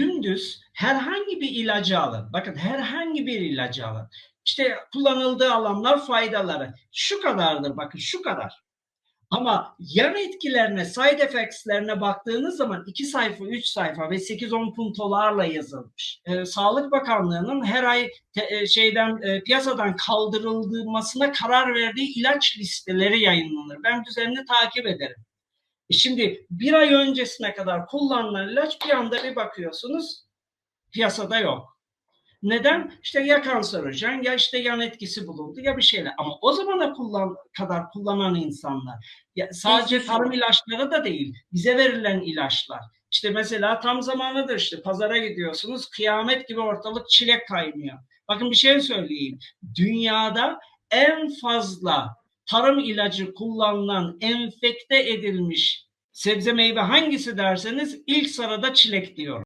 dümdüz herhangi bir ilacı alın. Bakın herhangi bir ilacı alın. İşte kullanıldığı alanlar faydaları. Şu kadardır bakın şu kadar. Ama yan etkilerine, side effects'lerine baktığınız zaman 2 sayfa, 3 sayfa ve 8-10 puntolarla yazılmış. Ee, Sağlık Bakanlığı'nın her ay te- e, şeyden e, piyasadan kaldırılmasına karar verdiği ilaç listeleri yayınlanır. Ben düzenli takip ederim. E Şimdi bir ay öncesine kadar kullanılan ilaç bir anda bir bakıyorsunuz piyasada yok. Neden? İşte ya kanserojen ya işte yan etkisi bulundu ya bir şeyler. Ama o zamana kullan, kadar kullanan insanlar ya sadece Geçmiş tarım ilaçları da değil bize verilen ilaçlar. İşte mesela tam zamanıdır işte pazara gidiyorsunuz kıyamet gibi ortalık çilek kaynıyor. Bakın bir şey söyleyeyim. Dünyada en fazla tarım ilacı kullanılan enfekte edilmiş sebze meyve hangisi derseniz ilk sırada çilek diyorum.